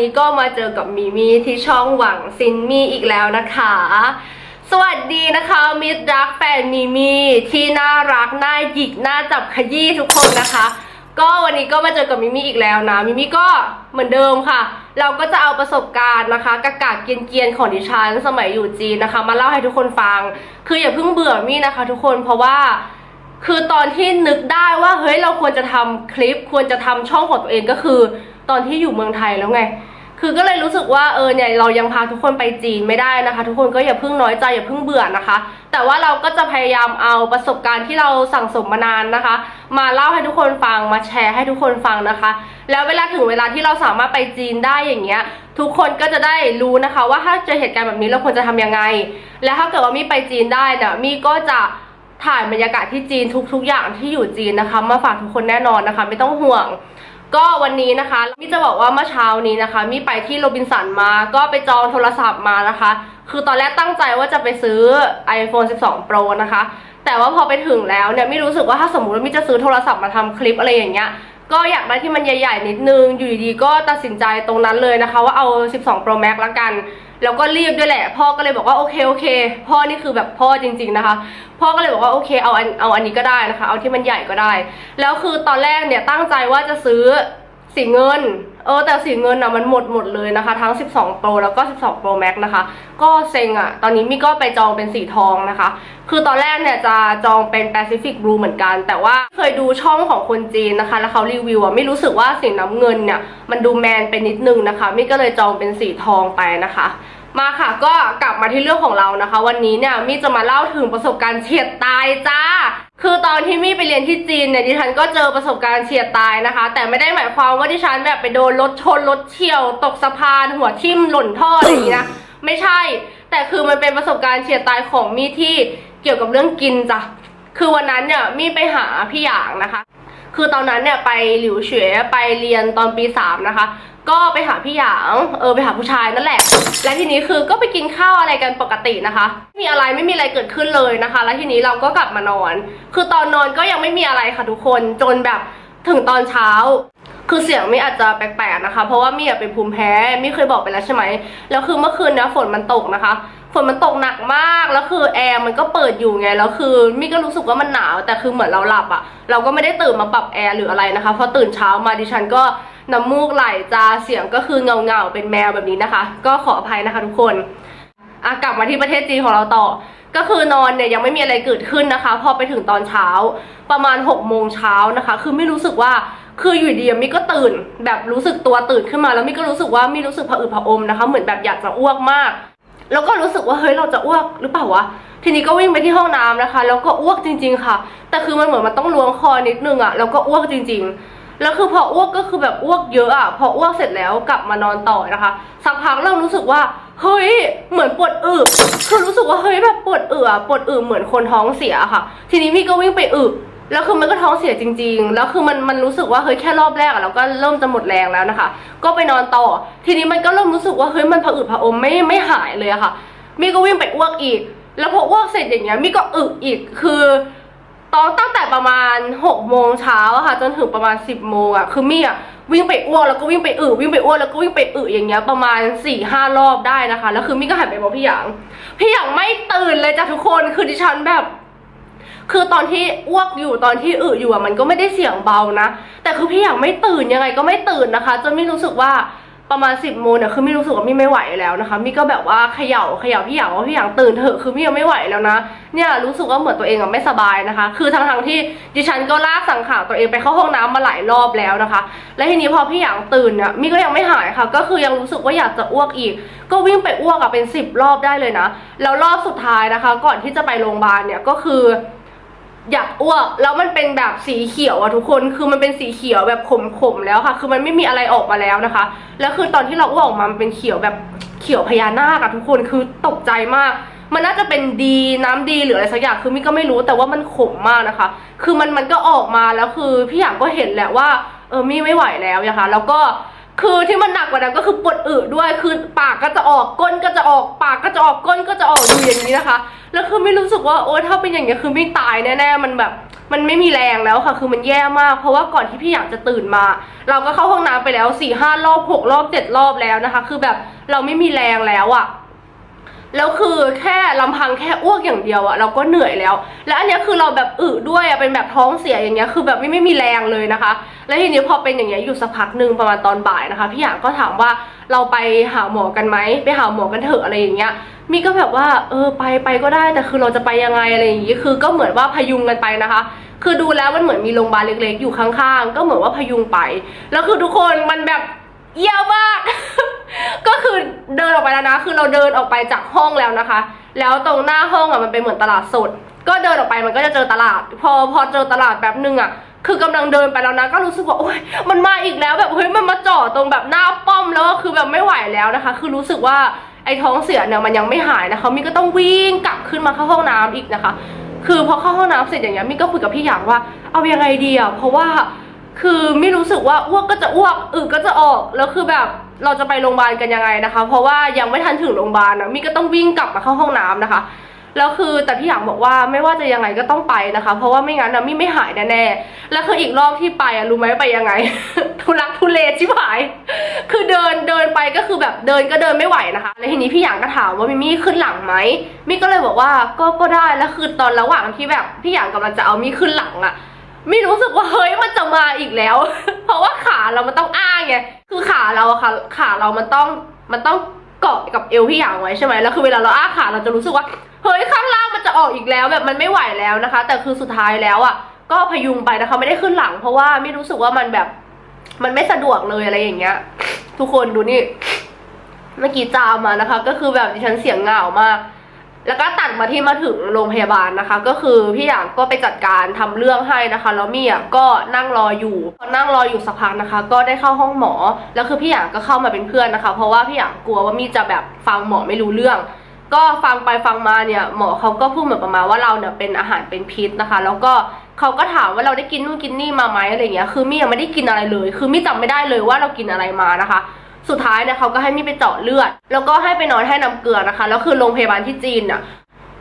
นี้ก็มาเจอกับมีมี่ที่ช่องหวังซินมี่อีกแล้วนะคะ สวัสดีนะคะมิตรรักแฟนมีมี่ที่น่ารักน่าหยิกน่าจับขยี้ทุกคนนะคะ ก็วันนี้ก็มาเจอกับมิมี่อีกแล้วนะมิมี่ก็เหมือนเดิมค่ะ เราก็จะเอาประสบการณ์นะคะกากาเกียนเกียนๆของดิฉันสมัยอยู่จีนนะคะ มาเล่าให้ทุกคนฟัง คืออย่าเพิ่งเบื่อมี่นะคะ ทุกคนเพราะว่าคือตอนที่นึกได้ว่าเฮ้ยเราควรจะทำคลิป ควรจะทำช่องของตัวเองก็คือ ตอนที่อยู่เมืองไทยแล้วไง คือก็เลยรู้สึกว่าเออเนี่ยเรายังพาทุกคนไปจีนไม่ได้นะคะ ทุกคนก็อย่าเพิ่งน้อยใจอย่าเพิ่งเบื่อนะคะ แต่ว่าเราก็จะพยายามเอาประสบการณ์ที่เราสั่งสมมานานนะคะ มาเล่าให้ทุกคนฟังมาแชร์ให้ทุกคนฟังนะคะ แล้วเวลาถึงเวลาที่เราสามารถไปจีนได้อย่างเงี้ยทุกคนก็จะได้รู้นะคะ ว่าถ้าเจอเหตุการณ์แบบนี้เราควรจะทำยังไง และถ้าเกิดว่ามีไปจีนได้เนี่ยมีก็จะถ่ายบรรยากาศที่จีนทุกๆอย่างที่อยู่จีนนะคะ มาฝากทุกคนแน่นอนนะคะ ไม่ต้องห่วง ก็วันนี้นะคะมิจะบอกว่าเมื่อเช้านี้นะคะมีไปที่โรบินสันมา ก็ไปจองโทรศัพท์มานะคะ คือตอนแรกตั้งใจว่าจะไปซื้อ iPhone 12 Pro นะคะ แต่ว่าพอไปถึงแล้วเนี่ยมิรู้สึกว่าถ้าสมมติว่ามิจะซื้อโทรศัพท์มาทำคลิปอะไรอย่างเงี้ย ก็อยากได้ที่มันใหญ่ๆนิดนึง อยู่ดีๆก็ตัดสินใจตรงนั้นเลยนะคะ ว่าเอา 12 Pro Max ละกัน แล้วก็รีบด้วยแหละ พ่อก็เลยบอกว่าโอเคโอเค พ่อนี่คือแบบพ่อจริง ๆนะคะ พ่อก็เลยบอกว่าโอเคเอาอันเอาอันนี้ก็ได้นะคะ เอาที่มันใหญ่ก็ได้ แล้วคือตอนแรกเนี่ยตั้งใจว่าจะซื้อ สีเงิน เออแต่สีเงินอะมันหมดหมดเลยนะคะ ทั้ง 12 Pro แล้วก็ 12 Pro Max นะคะ ก็เซ็งอะ ตอนนี้มี่ก็ไปจองเป็นสีทองนะคะ คือตอนแรกเนี่ยจะจองเป็น Pacific Blue เหมือนกัน แต่ว่าเคยดูช่องของคนจีนนะคะ แล้วเขารีวิวอะไม่รู้สึกว่าสีน้ำเงินเนี่ยมันดูแมนไปนิดนึงนะคะมี่ก็เลยจองเป็นสีทองไปนะคะมาค่ะก็กลับมาที่เรื่องของเรานะคะ วันนี้เนี่ยมี่จะมาเล่าถึงประสบการณ์เฉียดตายจ้า คือตอนที่มี่ไปเรียนที่จีนเนี่ยดิฉันก็เจอประสบการณ์เฉียดตายนะคะ แต่ไม่ได้หมายความว่าดิฉันแบบไปโดนรถชนรถเฉี่ยว ตกสะพาน หัวทิ่มหล่นท่ออะไรอย่างนี้นะไม่ใช่ แต่คือมันเป็นประสบการณ์เฉียดตายของมี่ที่เกี่ยวกับเรื่องกินจ้ะคือวันนั้นเนี่ยมี่ไปหาพี่หยางนะคะ คือตอนนั้นเนี่ยไปหลิวเฉวยไปเรียนตอนปีสามนะคะ ก็ไปหาพี่หยางเออไปหาผู้ชายนั่นแหละ และทีนี้คือก็ไปกินข้าวอะไรกันปกตินะคะไม่มีอะไรไม่มีอะไรเกิดขึ้นเลยนะคะ แล้วทีนี้เราก็กลับมานอน คือตอนนอนก็ยังไม่มีอะไรค่ะทุกคนจนแบบถึงตอนเช้า คือเสียงไม่อาจจะแปลกๆนะคะ เพราะว่ามี่เป็นภูมิแพ้มี่เคยบอกไปแล้วใช่ไหมแล้วคือเมื่อคืนเนะฝนมันตกนะคะ ฝนมันตกหนักมากแล้วคือแอร์มันก็เปิดอยู่ไงแล้วคือมี่ก็รู้สึกว่ามันหนาว แต่คือเหมือนเราหลับอะเราก็ไม่ได้ตื่นมาปรับแอร์หรืออะไรนะคะพอตื่นเช้ามาดิฉันก็น้ำมูกไหลจาเสียงก็คือเงาเงาเป็นแมวแบบนี้นะคะ ก็ขออภัยนะคะทุกคนอะกลับมาที่ประเทศจีนของเราต่อ ก็คือนอนเนี่ยยังไม่มีอะไรเกิดขึ้นนะคะ พอไปถึงตอนเช้าประมาณ6กโมงเช้านะคะ คือไม่รู้สึกว่าคืออยู่ดีมิก็ตื่นแบบรู้สึกตัวตื่นขึ้นมาแล้วมิก็รู้สึกว่ามิรู้สึกผะอืดผะอมนะคะ เหมือนแบบอยากจะอ้วกมาก แล้วก็รู้สึกว่าเฮ้ยเราจะอ้วกหรือเปล่าวะทีนี้ก็วิ่งไปที่ห้องน้ำนะคะ แล้วก็อ้วกจริง ๆ ค่ะ แต่คือมันเหมือนมันต้องล้วงคอนิดนึงอะแล้วก็อ้วกจริง ๆ แล้วคือพออ้วกก็คือแบบอ้วกเยอะอะพออ้วกเสร็จแล้วกลับมานอนต่อนะคะ สักพักเริ่มรู้สึกว่าเฮ้ยเหมือนปวดอึคือรู้สึกว่าเฮ้ยแบบปวดอึอะปวดอึเหมือนคนท้องเสียค่ะ ทีนี้มี่ก็วิ่งไปอึ แล้วคือมันก็ท้องเสียจริง ๆ แล้วคือมันมันรู้สึกว่าเฮ้ยแค่รอบแรกอะเราก็เริ่มจะหมดแรงแล้วนะคะ ก็ไปนอนต่อ ทีนี้มันก็เริ่มรู้สึกว่าเฮ้ยมันผะอืดผะอมไม่ไม่หายเลยอะค่ะ มี่ก็วิ่งไปอ้วกอีก แล้วพออ้วกเสร็จอย่างเงี้ยมี่ก็อึอีกคือตอนตั้งแต่ประมาณ6กโมงเช้าอะค่ะ จนถึงประมาณ 10บโมงอะคือมี่อะวิ่งไปอ้วกแล้วก็วิ่งไปอึวิ่งไปอ้วกแล้วก็วิ่งไปอึอย่างเงี้ยประมาณ4ี่ห้ารอบได้นะคะ แล้วคือมี่ก็หันไปบอกพี่หยางพี่หยางไม่ตื่นเลยจ้ะทุกคนคือดิฉันแบบ คือตอนที่อ้วกอยู่ตอนที่อึอยู่อะมันก็ไม่ได้เสียงเบานะ แต่คือพี่หยางไม่ตื่นยังไงก็ไม่ตื่นนะคะ จนไม่รู้สึกว่าประมาณ10บโมงเนี่ยคือไม่รู้สึกว่ามี่ไม่ไหวแล้วนะคะมี่ก็แบบว่าเขย่าเขย่าพี่หยางว่าพี่หยางตื่นเถอะคือมี่ยังไม่ไหวแล้วนะเนี่ยรู้สึกว่าเหมือนตัวเองอะไม่สบายนะคะ คือทั้งทงที่ดิฉันก็ลากสังขารตัวเองไปเข้าห้องน้ำมาหลายรอบแล้วนะคะ และทีนี้พอพี่หยางตื่นเนี่ยมี่ก็ยังไม่หายค่ะ ก็คือยังรู้สึกว่าอยากจะอ้วกอีก ก็วิ่งไปอ้วกอะเป็นสิบรอบได้เลยนะแล้วรอบสุดท้ายนะคะ ก่อนที่จะไปโรงพยาบาลเนี่ยก็คือ อยากอ้วกแล้วมันเป็นแบบสีเขียวอะทุกคนคือมันเป็นสีเขียวแบบขมๆแล้วค่ะ คือมันไม่มีอะไรออกมาแล้วนะคะ แล้วคือตอนที่เราอ้วกออกมามันเป็นเขียวแบบเขียวพญานาคอะทุกคนคือตกใจมาก มันน่าจะเป็นดีน้ำดีหรืออะไรสักอย่างคือมี่ก็ไม่รู้แต่ว่ามันขมมากนะคะ คือมันมันก็ออกมาแล้วคือพี่หยางก็เห็นแหละว่าเออมี่ไม่ไหวแล้วนะคะ แล้วก็คือที่มันหนักกว่านั้นก็คือปวดอึด้วยคือปากก็จะออกก้นก็จะออก ปากก็จะออกก้นก็จะออกอยู่อย่างนี้นะคะ แล้วคือไม่รู้สึกว่าโอ๊ยถ้าเป็นอย่างเงี้ยคือไม่ตายแน่ๆมันแบบมันไม่มีแรงแล้วค่ะ คือมันแย่มาก เพราะว่าก่อนที่พี่อยากจะตื่นมา เราก็เข้าห้องน้ำไปแล้วสี่ห้ารอบหกรอบเจ็ดรอบแล้วนะคะ คือแบบเราไม่มีแรงแล้วอะแล้วคือแค่ลำพังแค่อ้วกอย่างเดียวอะเราก็เหนื่อยแล้ว แล้วอันนี้คือเราแบบอึด้วยอะเป็นแบบท้องเสียอย่างเงี้ยคือแบบไม่ไม่มีแรงเลยนะคะ แล้วทีนี้พอเป็นอย่างเงี้ยอยู่สักพักหนึ่งประมาณตอนบ่ายนะคะ พี่หยางก็ถามว่าเราไปหาหมอกันไหมไปหาหมอกันเถอะอะไรอย่างเงี้ย มีก็แบบว่าเออไปไปก็ได้แต่คือเราจะไปยังไงอะไรอย่างงี้คือก็เหมือนว่าพยุงกันไปนะคะ คือดูแล้วมันเหมือนมีโรงพยาบาลเล็กๆ อยู่ข้างๆ ก็เหมือนว่าพยุงไป แล้วคือทุกคนมันแบบเยี่ยมมาก ก็คือเดินออกไปแล้วนะ คือเราเดินออกไปจากห้องแล้วนะคะ แล้วตรงหน้าห้องอะมันเป็นเหมือนตลาดสด ก็เดินออกไปมันก็จะเจอตลาด พอพอเจอตลาดแป๊บนึงอะคือกำลังเดินไปแล้วนะก็รู้สึกว่าโอ๊ยมันมาอีกแล้วแบบเฮ้ยมันมาจ่อตรงแบบหน้าป้อมแล้วก็คือแบบไม่ไหวแล้วนะคะ คือรู้สึกว่า ไอ้ท้องเสียเนี่ยมันยังไม่หายนะคะมิก็ต้องวิ่งกลับขึ้นมาเข้าห้องน้ำอีกนะคะ คือพอเข้าห้องน้ำเสร็จอย่างเงี้ยมิก็คุยกับพี่หยางว่าเอายังไงดีอะเพราะว่าคือไม่รู้สึกว่าอ้วกก็จะอ้วกอึก็จะออกแล้วคือแบบเราจะไปโรงพยาบาลกันยังไงนะคะ เพราะว่ายังไม่ทันถึงโรงพยาบาลนะมิก็ต้องวิ่งกลับมาเข้าห้องน้ำนะคะแล้วคือแต่พี่หยางบอกว่าไม่ว่าจะยังไงก็ต้องไปนะคะ เพราะว่าไม่งั้นนะมิไม่หายแน่ๆแล้วคืออีกรอบที่ไปอะรู้ไหมไปยังไงทุลักทุเลชิบหาย คือเดินเดินไปก็คือแบบเดินก็เดินไม่ไหวนะคะแล้วทีนี้พี่หยางก็ถามว่ามิมี่ขึ้นหลังไหมมิก็เลยบอกว่าก็ก็ได้แล้วคือตอนระหว่างที่แบบพี่หยางกำลังจะเอามิขึ้นหลังอะไม่รู้สึกว่าเฮ้ยมันจะมาอีกแล้ว เพราะว่าขาเรามันต้องอ้าไงคือขาเราอะค่ะขาเรามันต้องมันต้องเกาะกับเอวพี่อย่างไว้ใช่ไหมแล้วคือเวลาเราอ้าขาเราจะรู้สึกว่าเฮ้ยข้างล่างมันจะออกอีกแล้วแบบมันไม่ไหวแล้วนะคะ แต่คือสุดท้ายแล้วอะก็พยุงไปนะคะไม่ได้ขึ้นหลัง เพราะว่าไม่รู้สึกว่ามันแบบ มันไม่สะดวกเลยอะไรอย่างเงี้ย ทุกคนดูนี่ เมื่อกี้จามมานะคะ ก็คือแบบดิฉันเสียงเหงามากแล้วก็ตัดมาที่มาถึงโรงพยาบาลนะคะ ก็คือพี่หยางก็ไปจัดการทำเรื่องให้นะคะแล้วมี่อะก็นั่งรออยู่พอนั่งรออยู่สักพักนะคะ ก็ได้เข้าห้องหมอแล้วคือพี่หยางก็เข้ามาเป็นเพื่อนนะคะ เพราะว่าพี่หยางกลัวว่ามี่จะแบบฟังหมอไม่รู้เรื่อง ก็ฟังไปฟังมาเนี่ยหมอเขาก็พูดเหมือนประมาณว่าเราเนี่ยเป็นอาหารเป็นพิษนะคะ แล้วก็เขาก็ถามว่าเราได้กินนู่นกินนี่มาไหมอะไรเงี้ยคือมี่ยังไม่ได้กินอะไรเลย คือมี่จำไม่ได้เลยว่าเรากินอะไรมานะคะ สุดท้ายเนี่ยเขาก็ให้มี่ไปเจาะเลือด แล้วก็ให้ไปนอนให้น้ำเกลือนะคะแล้วคือโรงพยาบาลที่จีนน่ะ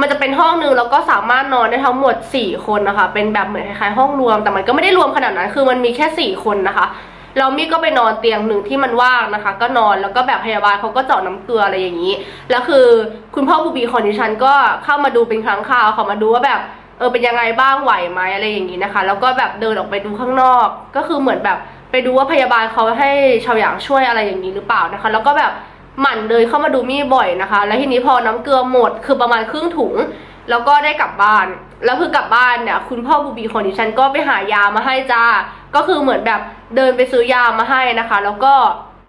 มันจะเป็นห้องหนึ่งแล้วก็สามารถนอนได้ทั้งหมด 4 คนนะคะ เป็นแบบเหมือนคล้ายๆห้องรวมแต่มันก็ไม่ได้รวมขนาดนั้น คือมันมีแค่ 4 คนนะคะ แล้วมี่ก็ไปนอนเตียงหนึ่งที่มันว่างนะคะ ก็นอนแล้วก็แบบพยาบาลเขาก็เจาะน้ำเกลืออะไรอย่างนี้ แล้วคือคุณพ่อบูบีของดิฉันก็เข้ามาดูเป็นครั้งคราวเขามาดูว่าแบบเออเป็นยังไงบ้างไหวไหมอะไรอย่างนี้นะคะ แล้วก็แบบเดินออกไปดูข้างนอก ก็คือเหมือนแบบไปดูว่าพยาบาลเขาให้ชาวหยางช่วยอะไรอย่างนี้หรือเปล่านะคะ แล้วก็แบบหมั่นเดินเข้ามาดูมี่บ่อยนะคะ แล้วทีนี้พอน้ำเกลือหมดคือประมาณครึ่งถุง แล้วก็ได้กลับบ้าน แล้วคือกลับบ้านเนี่ยคุณพ่อบูบีของดิฉันก็ไปหายามาให้จ้าก็คือเหมือนแบบ เดินไปซื้อยามาให้นะคะ แล้วก็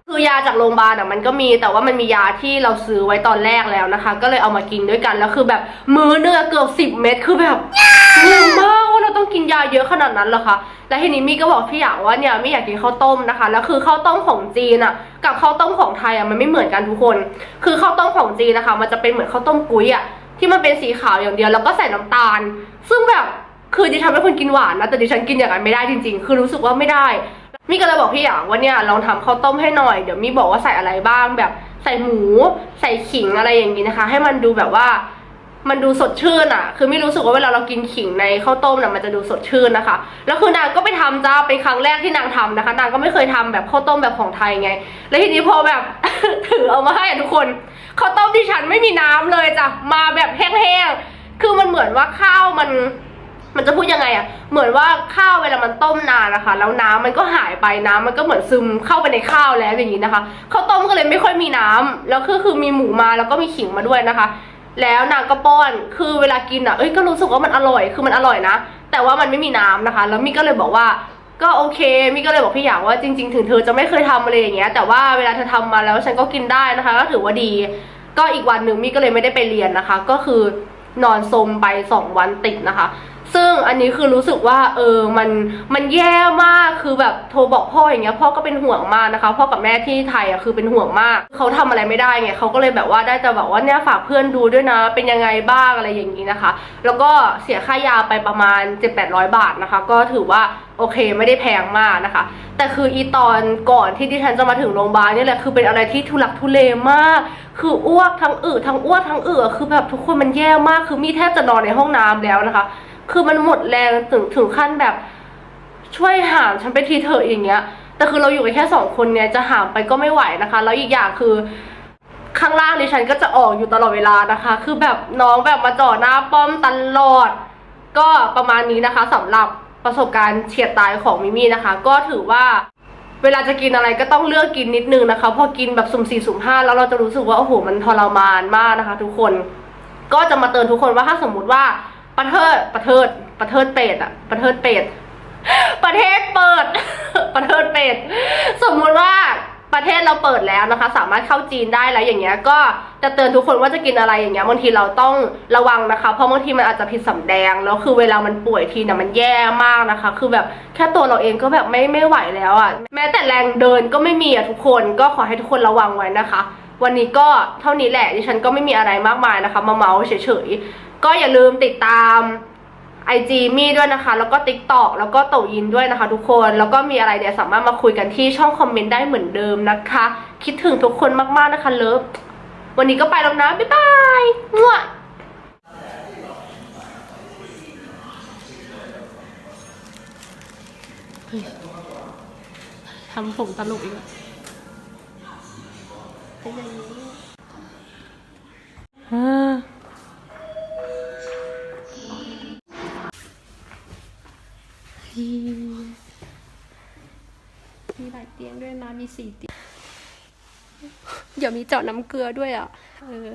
คือยาจากโรงพยาบาลอะมันก็มีแต่ว่ามันมียาที่เราซื้อไว้ตอนแรกแล้วนะคะ ก็เลยเอามากินด้วยกันแล้วคือแบบมื้อเนื้อเกือบสิบเม็ดคือแบบงงมากว่าเราต้องกินยาเยอะขนาดนั้นเหรอคะแล้วทีนี้มี่ก็บอกพี่อยากว่าเนี่ยไม่อยากกินข้าวต้มนะคะแล้วคือข้าวต้มของจีนอะ กับข้าวต้มของไทยอะมันไม่เหมือนกันทุกคน คือข้าวต้มของจีนนะคะ มันจะเป็นเหมือนข้าวต้มกุ้ยอะที่มันเป็นสีขาวอย่างเดียวแล้วก็ใส่น้ำตาล ซึ่งแบบคือดิฉันเป็นคนกินหวานนะแต่ดิฉันกินอย่างนั้นไม่ได้จริง ๆ คือรู้สึกว่าไม่ได้ มี่ก็เลยบอกพี่หยางว่าเนี่ยลองทำข้าวต้มให้หน่อยเดี๋ยวมี่บอกว่าใส่อะไรบ้างแบบใส่หมู ใส่ขิงอะไรอย่างนี้นะคะ ให้มันดูแบบว่ามันดูสดชื่นอะคือไม่รู้สึกว่าเวลาเรากินขิงในข้าวต้มน่ะมันจะดูสดชื่นนะคะ แล้วคือนางก็ไปทำจ้า เป็นครั้งแรกที่นางทำนะคะ นางก็ไม่เคยทำแบบข้าวต้มแบบของไทยไง แล้วทีนี้พอแบบถือเอามาให้ทุกคน ข้าวต้มที่ฉันไม่มีน้ำเลยจ้ะ มาแบบแห้งๆ คือมันเหมือนว่าข้าวมัน มันจะพูดยังไงอะเหมือนว่าข้าวเวลามันต้มนานนะคะ แล้วน้ำมันก็หายไปน้ำมันก็เหมือนซึมเข้าไปในข้าวแล้วอย่างนี้นะคะข้าวต้มก็เลยไม่ค่อยมีน้ำแล้วคือคือมีหมูมาแล้วก็มีขิงมาด้วยนะคะ แล้วนางก็ป้อนคือเวลากินอะเอ้ยก็รู้สึกว่ามันอร่อยคือมันอร่อยนะ แต่ว่ามันไม่มีน้ำนะคะ แล้วมี่ก็เลยบอกว่าก็โอเคมี่ก็เลยบอกพี่หยางว่าจริง ๆ ถึงเธอจะไม่เคยทำอะไรอย่างเงี้ยแต่ว่าเวลาเธอทำมาแล้วฉันก็กินได้นะคะ ก็ถือว่าดี ก็อีกวันหนึ่งมี่ก็เลยไม่ได้ไปเรียนนะคะ ก็คือนอนสมไปสองวันติดนะคะ ซึ่งอันนี้คือรู้สึกว่าเออมันมันแย่มากคือแบบโทรบอกพ่ออย่างเงี้ยพ่อก็เป็นห่วงมากนะคะ พ่อกับแม่ที่ไทยอะคือเป็นห่วงมาก เขาทำอะไรไม่ได้ไงเขาก็เลยแบบว่าได้แต่บอกว่าเนี่ยฝากเพื่อนดูด้วยนะ เป็นยังไงบ้างอะไรอย่างนี้นะคะ แล้วก็เสียค่ายาไปประมาณ 7-800 บาทนะคะ ก็ถือว่าโอเคไม่ได้แพงมากนะคะ แต่คืออีตอนก่อนที่ดิฉันจะมาถึงโรงพยาบาลเนี่ยแหละคือเป็นอะไรที่ทุลักทุเลมาก คืออ้วกทั้งอึทั้งอ้วกทั้งเอือคือแบบทุกคนมันแย่มากคือมีแทบจะนอนในห้องน้ำแล้วนะคะ คือมันหมดแรงถึงถึงขั้นแบบ ช่วยหามฉันไปทีเถอะอย่างเงี้ย แต่คือเราอยู่กันแค่สองคนเนี่ยจะหามไปก็ไม่ไหวนะคะ แล้วอีกอย่างคือข้างล่างดิฉันก็จะออกอยู่ตลอดเวลานะคะ คือแบบน้องแบบมาจ่อหน้าป้อมตลอด ก็ประมาณนี้นะคะสำหรับประสบการณ์เฉียดตายของมิมี่นะคะ ก็ถือว่าเวลาจะกินอะไรก็ต้องเลือกกินนิดนึงนะคะ พอกินแบบสุ่มสี่สุ่มห้าแล้วเราจะรู้สึกว่าโอ้โหมันทรมานมากนะคะ ทุกคน ก็จะมาเตือนทุกคนว่าถ้าสมมุติว่า ประเทศประเทศประเทศเป็ดอะประเทศเป็ดประเทศเปิด ประเทศเป็ดสมมุติว่าประเทศเราเปิดแล้วนะคะ สามารถเข้าจีนได้แล้วอย่างเงี้ย ก็จะเตือนทุกคนว่าจะกินอะไรอย่างเงี้ยบางทีเราต้องระวังนะคะ เพราะบางทีมันอาจจะผิดสำแดงแล้วคือเวลามันป่วยทีเนี่ยมันแย่มากนะคะ คือแบบแค่ตัวเราเองก็แบบไม่ไม่ไหวแล้วอะ่ะแม้แต่แรงเดินก็ไม่มีอะทุกคนก็ขอให้ทุกคนระวังไว้นะคะ วันนี้ก็เท่านี้แหละดิฉันก็ไม่มีอะไรมากมายนะคะ มาเมาเฉยๆ ก็อย่าลืมติดตามไอจีมีด้วยนะคะ แล้วก็ t ิ k t o k แล้วก็โตยินด้วยนะคะ ทุกคน แล้วก็มีอะไรเนี่ยสามารถมาคุยกันที่ช่องคอมเมนต์ได้เหมือนเดิมนะคะ คิดถึงทุกคนมากๆนะคะเลิฟวันนี้ก็ไปแล้วนะ บ๊ายบายมั่วทำผมตลกอีกแล้วเป็นอย่างนี้ มีสี่เตียงเดี๋ยวมีเจาะน้ำเกลือด้วยอะ เออ